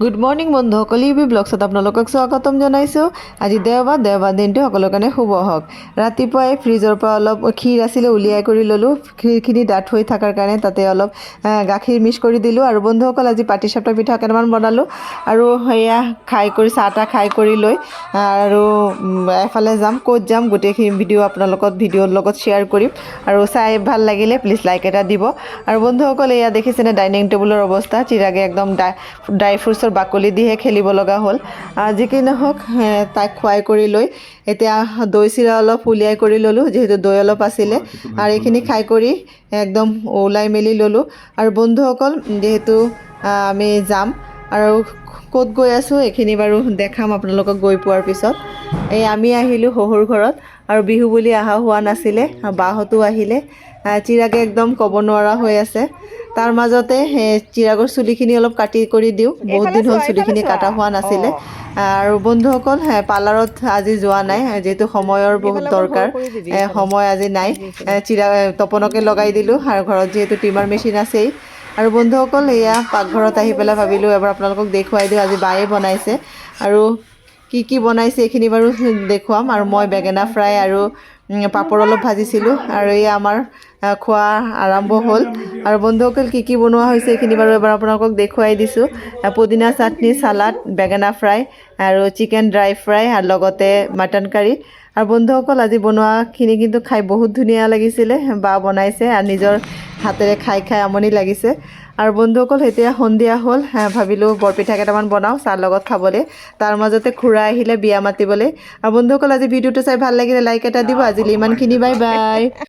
Good morning বন্ধুসকল ইউ বি ব্লগছত আপোনালোকক স্বাগতম জনাইছোঁ। আজি দেওবাৰ দেওবাৰ দিনটো সকলোৰ কাৰণে শুভ হওক। ৰাতিপুৱাই ফ্ৰিজৰ পৰা অলপ ক্ষীৰ আছিলে, উলিয়াই কৰি ল'লোঁ। ক্ষীৰখিনি ডাঠ হৈ থকাৰ কাৰণে তাতে অলপ গাখীৰ মিক্স কৰি দিলোঁ। আৰু বন্ধুসকল আজি পাটিচাপটা পিঠা কেইটামান বনালোঁ। আৰু সেয়া খাই কৰি, চাহ তাহ খাই কৰি লৈ, আৰু এফালে যাম। ক'ত যাম, গোটেইখিনি ভিডিঅ' আপোনালোকক ভিডিঅ'ৰ লগত শ্বেয়াৰ কৰিম। আৰু চাই ভালো লাগিলে প্লিজ লাইক এটা দিব। আৰু বন্ধুসকল এয়া দেখিছেনে ডাইনিং টেবুলৰ অৱস্থা। চিৰাগে একদম ড্ৰাই ড্ৰাই ফ্ৰুটছৰ বাকলি দিহে খেলিব লগা হ'ল। যি কি নহওক তাইক খুৱাই কৰি লৈ এতিয়া দৈ চিৰা অলপ উলিয়াই কৰি ল'লোঁ যিহেতু দৈ অলপ আছিলে। আৰু এইখিনি খাই কৰি একদম ওলাই মেলি ল'লোঁ। আৰু বন্ধুসকল যিহেতু আমি যাম আৰু ক'ত গৈ আছোঁ এইখিনি বাৰু দেখাম আপোনালোকক গৈ পোৱাৰ পিছত। এই আমি আহিলোঁ শহুৰ ঘৰত আৰু বিহু বুলি অহা হোৱা নাছিলে বাহঁতো আহিলে। আহ, চিৰাগে একদম ক'ব নোৱাৰা হৈ আছে। তাৰ মাজতে চিৰাগৰ চুলিখিনি অলপ কাটি কৰি দিওঁ। বহুত দিন হ'ল চুলিখিনি কাটা হোৱা নাছিলে। আৰু বন্ধুসকল পাৰ্লাৰত আজি যোৱা নাই যিহেতু সময়ৰ বহুত দৰকাৰ। সময় আজি নাই। চিৰা তপনকে লগাই দিলোঁ। আৰু ঘৰত যিহেতু ট্ৰিমাৰ মেচিন আছেই। আৰু বন্ধুসকল, এয়া পাকঘৰত আহি পেলাই ভাবিলোঁ এবাৰ আপোনালোকক দেখুৱাই দিওঁ। আজি বায়ে বনাইছে। আৰু কি কি বনাইছে এইখিনি বাৰু দেখুৱাম। আৰু মই বেঙেনা ফ্ৰাই আৰু পাপৰ অলপ ভাজিছিলোঁ। আৰু এই আমাৰ খোৱা আৰম্ভ হ'ল। আৰু বন্ধুসকল, কি কি বনোৱা হৈছে এইখিনি বাৰু এবাৰ আপোনালোকক দেখুৱাই দিছোঁ। পুদিনা চাটনি, চালাড, বেঙেনা ফ্ৰাই আৰু চিকেন ড্ৰাই ফ্ৰাই আৰু লগতে মাটন কাৰী। আৰু বন্ধুসকল, আজি বনোৱাখিনি কিন্তু খাই বহুত ধুনীয়া লাগিছিলে। বা বনাইছে আৰু নিজৰ হাতেৰে খাই খাই আমনি লাগিছে। আৰু বন্ধুসকল এতিয়া সন্ধিয়া হ'ল। আহ, ভাবিলোঁ বৰপিঠা কেইটামান বনাওঁ চাহ লগত খাবলৈ। তাৰ মাজতে খুৰা আহিলে বিয়া মাতিবলৈ। আৰু বন্ধুসকল আজি ভিডিঅ'টো চাই ভালো লাগিলে লাইক এটা দিব। আজিলৈ ইমানখিনি বাই বাই